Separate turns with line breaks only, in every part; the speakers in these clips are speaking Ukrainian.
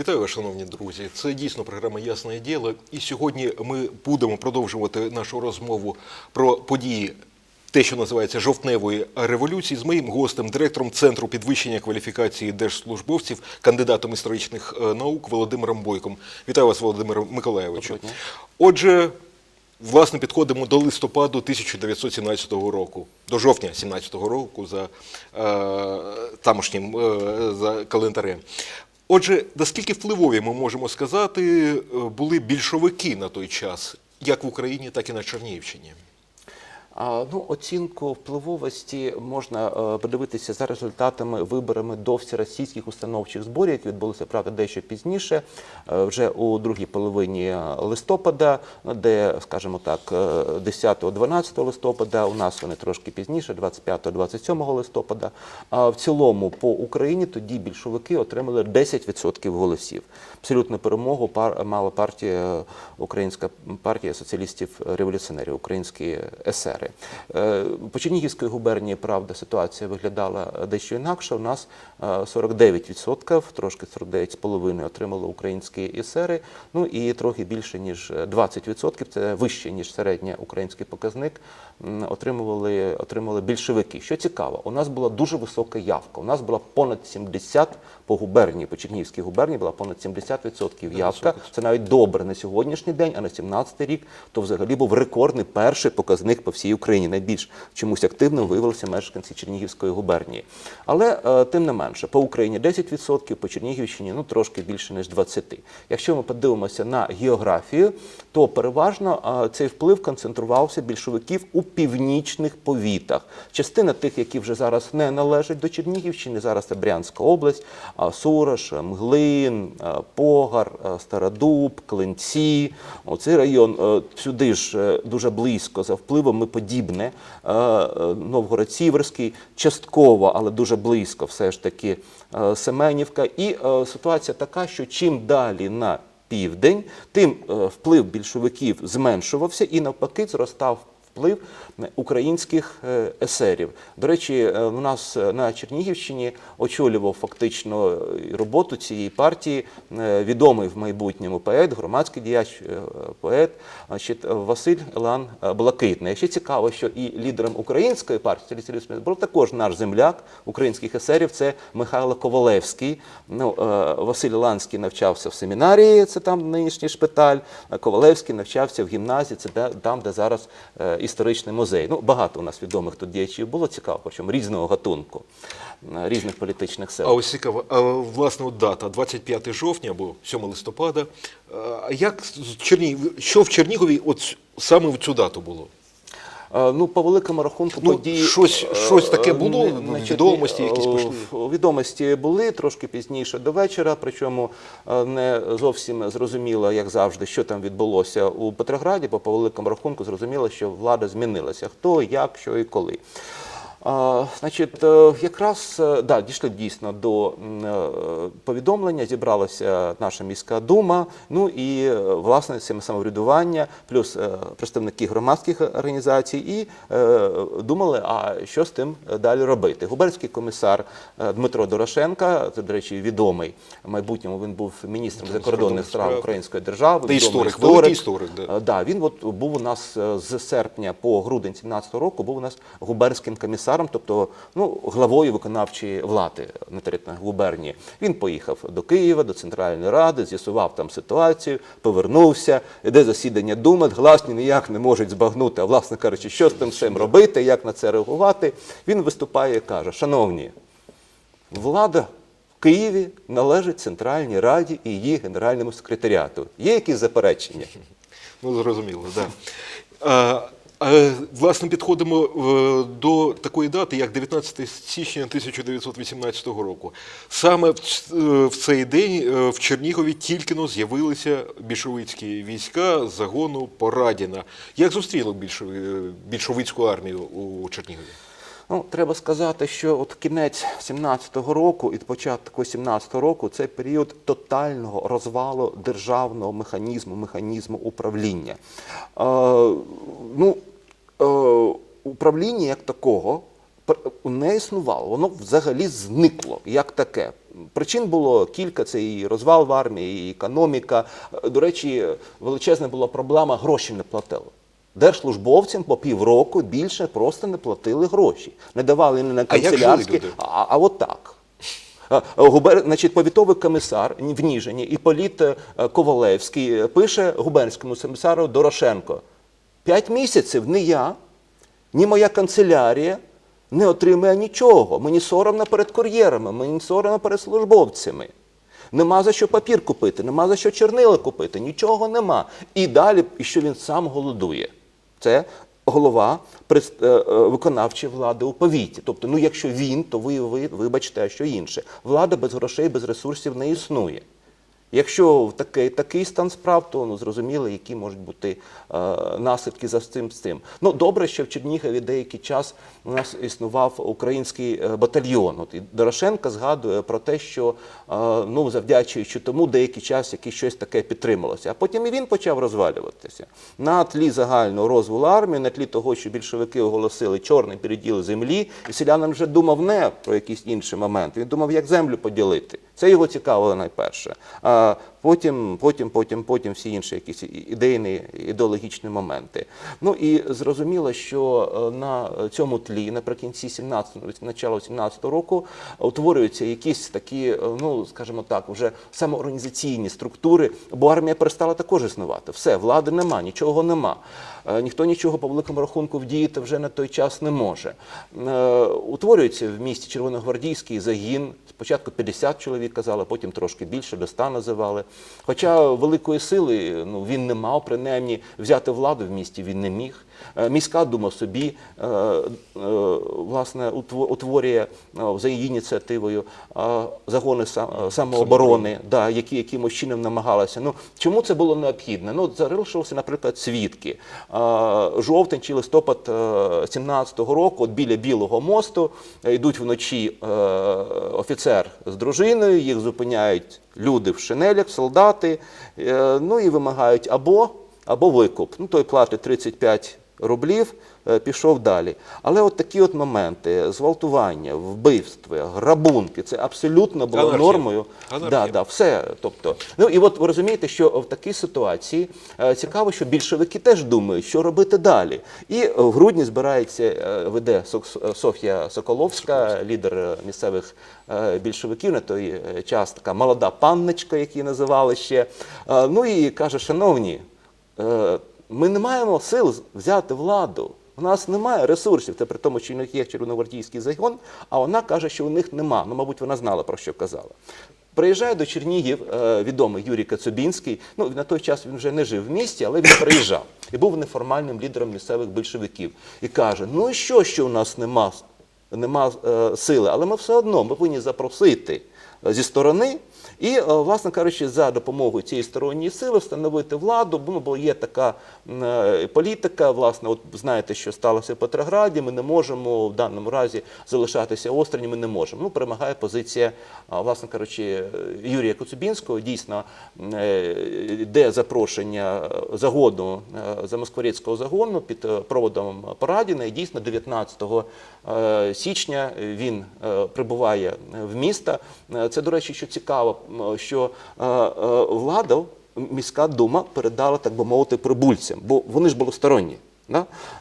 Вітаю шановні друзі. Це дійсно програма Ясне діло. І сьогодні ми будемо продовжувати нашу розмову про події. Те, що називається жовтневої революції, з моїм гостем, директором Центру підвищення кваліфікації держслужбовців, кандидатом історичних е, наук Володимиром Бойком. Вітаю вас, Володимир Миколайовичу.
Доброго дня.
Отже, власне, підходимо до листопаду 1917 року, до жовтня 17 року за е, тамошнім е, за календарем. Отже, наскільки впливові ми можемо сказати, е, були більшовики на той час, як в Україні, так і на Чернігівщині.
Ну, оцінку впливовості можна е, подивитися за результатами виборами до всеросійських установчих зборів, які відбулися правда дещо пізніше, е, вже у другій половині е, листопада, де, скажімо так, е, 10-12 листопада, у нас вони трошки пізніше, 25-27 листопада. В цілому по Україні тоді більшовики отримали 10% голосів. Абсолютну перемогу пар мала партія Українська партія соціалістів-революціонерів, українські есери. Е, По Чернігівській губернії, правда, ситуація виглядала дещо інакше. У нас е, 49%, трошки 49,5% отримали українські есери, ну і трохи більше ніж 20%, це вище ніж середній український показник, отримували, отримали більшовики. Що цікаво, у нас була дуже висока явка. У нас була понад 70 по губернії, по Чернігівській губернії була понад 70% явка. Це навіть добре на сьогоднішній день, а на 17 рік то взагалі був рекордний перший показник по всій Україні. Найбільш чомусь активним виявилися мешканці Чернігівської губернії. Але е, тим не менше, по Україні 10%, по Чернігівщині ну трошки більше ніж 20%. Якщо ми подивимося на географію, то переважно е, цей вплив концентрувався більшовиків у північних повітах. Частина тих, які вже зараз не належать до Чернігівщини, зараз це Брянська область, е, Мглин, Погар, Стародуб, Клинці. Оцей район е, сюди ж е, дуже близько за впливом ми подібне. Е, е, Новгород-Сіверський, частково, але дуже близько, все ж таки Семенівка. І ситуація така, що чим далі на південь, тим вплив більшовиків зменшувався і навпаки зростав вплив українських е, есерів. До речі, е, у нас е, на Чернігівщині очолював фактично е, роботу цієї партії е, відомий в майбутньому поет, громадський діяч, е, поет Василь Елан е, Блакитний. Ще цікаво, що і лідером української партії «Соціалістичний був також наш земляк українських есерів. Це Михайло Ковалевський. Ну, е, Василь Ланський навчався в семінарії, це там нинішній шпиталь. Ковалевський навчався в гімназії, це там, де зараз е, історичний музей. Ну, багато у нас відомих тут діячів було цікаво, причому різного гатунку, е, різних політичних сил.
А ось цікаво, а, власне, дата 25 жовтня або 7 листопада. А як Чернігів, що в Чернігові от саме в цю дату було?
Е, Ну, по великому рахунку
Ну,
події...
щось-
е,
щось таке
е,
було? Ну,
значить,
відомості
е,
якісь пішли?
Відомості були трошки пізніше до вечора, причому е, не зовсім зрозуміло, як завжди, що там відбулося у Петрограді, бо по великому рахунку зрозуміло, що влада змінилася. Хто, як, що і коли. А, значить, е, якраз е, да, дійшли дійсно до е, повідомлення, зібралася наша міська дума, ну і власне саме самоврядування, плюс представники громадських організацій, і е, думали, а що з тим далі робити. Губернський комісар Дмитро Дорошенка, це, до речі, відомий в майбутньому. Він був міністром закордонних справ української держави.
Та
відомий
історик, історик, да.
Да, він от був у нас з серпня по грудень 17 року, був у нас губернським комісаром, тобто ну, главою виконавчої влади на території губернії. Він поїхав до Києва, до Центральної Ради, з'ясував там ситуацію, повернувся, іде засідання Думи, гласні ніяк не можуть збагнути, а власне кажучи, що з тим всім робити, як на це реагувати. Він виступає і каже: Шановні, влада Києві належить Центральній Раді і її генеральному секретаріату. Є якісь заперечення?
Ну, зрозуміло, так. Да. Власне, підходимо е, до такої дати, як 19 січня 1918 року. Саме в, е, цей день е, в Чернігові тільки но з'явилися більшовицькі війська загону Порадіна. Як зустріли більшовицьку армію у Чернігові?
Ну, треба сказати, що от кінець 17-го року і початок 17-го року це період тотального розвалу державного механізму, механізму управління. Е, ну, управління як такого не існувало, воно взагалі зникло як таке. Причин було кілька: це і розвал в армії, і економіка. Е, До речі, величезна була проблема, гроші не платили. Держслужбовцям по півроку більше просто не платили гроші. Не давали ні на
А
канцелярські,
люди?
а, а от так. А, а, Губер, значить, повітовий комісар в Ніжині Іполіт е, Ковалевський е, пише губернському комісару Дорошенко: п'ять місяців ні я, ні моя канцелярія не отримує нічого. Мені соромно перед кур'єрами, мені соромно перед службовцями. Нема за що папір купити, нема за що чорнила купити, нічого нема. І далі, що він сам голодує. Це голова е, е, виконавчої влади у повіті. Тобто, ну якщо він, то ви, ви вибачте, а що інше. Влада без грошей, без ресурсів не існує. Якщо такий, такий стан справ, то ну, зрозуміло, які можуть бути е, наслідки за цим з цим. Ну добре, що в Чернігові деякий час у нас існував український е, батальйон. От і Дорошенко згадує про те, що е, ну завдячуючи тому, деякий час який щось таке підтрималося. А потім і він почав розвалюватися на тлі загального розвалу армії, на тлі того, що більшовики оголосили чорний переділ землі, і селянин вже думав не про якісь інші моменти. Він думав, як землю поділити. Це його цікавило найперше. Потім, потім, потім, потім всі інші якісь ідейні, ідеологічні моменти. Ну і зрозуміло, що е, на цьому тлі, наприкінці 17-го, начало 17-го року, утворюються якісь такі, е, ну скажімо так, вже самоорганізаційні структури, бо армія перестала також існувати. Все, влади нема, нічого нема. Е, Ніхто нічого по великому рахунку вдіяти вже на той час не може. Утворюється в місті червоногвардійський загін. Спочатку 50 чоловік казали, потім трошки більше, до 100 називали. Хоча великої сили ну, він не мав, принаймні взяти владу в місті він не міг. Е, Міська дума собі е, е, власне утво- утворює за її ініціативою загони самооборони, да, які якимось чином намагалися. Ну чому це було необхідно? Ну залишилися, наприклад, свідки. Жовтень чи листопад е, 17-го року, от біля Білого мосту, йдуть вночі офіцер з дружиною, їх зупиняють люди в шинелях, солдати, ну і вимагають або, або викуп. Ну той платить 35 рублів, е, пішов далі. Але от такі от моменти, зґвалтування, вбивства, грабунки, це абсолютно було
Анархія.
нормою.
Анархія.
Да, да, все. Тобто, ну і от ви розумієте, що в такій ситуації е, цікаво, що більшовики теж думають, що робити далі. І в грудні збирається, е, веде Софія Соколовська, лідер місцевих більшовиків на той час, така молода панночка, як її називали ще. Ну і каже, шановні, ми не маємо сил взяти владу. У нас немає ресурсів. Це при тому, що є червоногвардійський загон, а вона каже, що у них нема. Ну, мабуть, вона знала про що казала. Приїжджає до Чернігів е, відомий Юрій Кацубінський. Ну на той час він вже не жив в місті, але він приїжджав і був неформальним лідером місцевих більшовиків. І каже: Ну і що, що у нас нема, нема е, сили, але ми все одно ми повинні запросити е, зі сторони. І, е, власне кажучи, за допомогою цієї сторонньої сили встановити владу, бо, бо є така е, політика. Власне, от знаєте, що сталося в Петрограді. Ми не можемо в даному разі залишатися осторонь, Ми не можемо. Ну, перемагає позиція, а, власне кажучи, е, Юрія Коцубінського. Дійсно, е, йде запрошення е, загону е, замоскворецького загону під е, проводом Парадіна. І дійсно 19 е, січня він е, прибуває в місто. Е, Це, до речі, що цікаво, що е, е, влада, міська дума передала, так би мовити, прибульцям, бо вони ж були сторонні.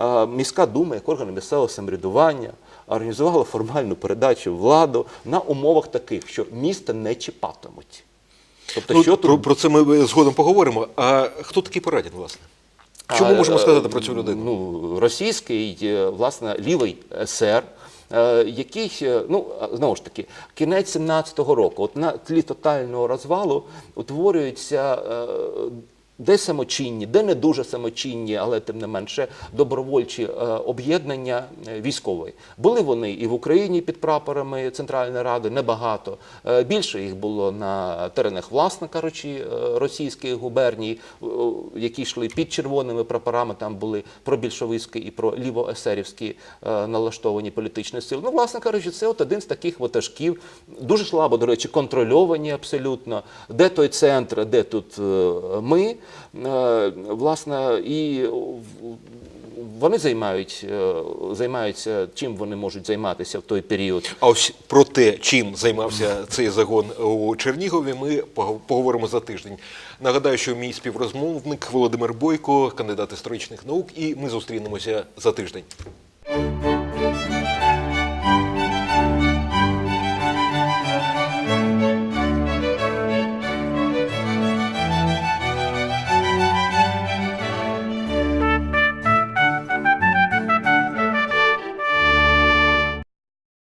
Е, Міська дума, як орган місцевого самоврядування, організувала формальну передачу владу на умовах таких, що місто не чіпатимуть. Тобто,
Ну,
що
про,
тут
про це ми згодом поговоримо. А хто такий Парадін, власне? Що ми
А,
можемо
е,
сказати про цю людину?
Ну, російський, е, власне, лівий СР, е, який, е, ну, знову ж таки, кінець 17-го року, от на тлі тотального розвалу утворюється е, де самочинні, де не дуже самочинні, але тим не менше добровольчі е, об'єднання е, військової. Були вони і в Україні під прапорами Центральної Ради, небагато. Е, більше їх було на теренах, власне кажучи, російських губерній, які йшли під червоними прапорами. Там були пробільшовицькі і про лівоесерівські налаштовані політичні сили. Ну, власне кажучи, це от один з таких ватажків, дуже слабо, до речі, контрольовані абсолютно. Де той центр, де тут ми, власне, і вони займають, е, займаються чим вони можуть займатися в той період.
А ось про те, чим займався цей загон у Чернігові, ми поговоримо за тиждень. Нагадаю, що мій співрозмовник Володимир Бойко, кандидат історичних наук, і ми зустрінемося за тиждень.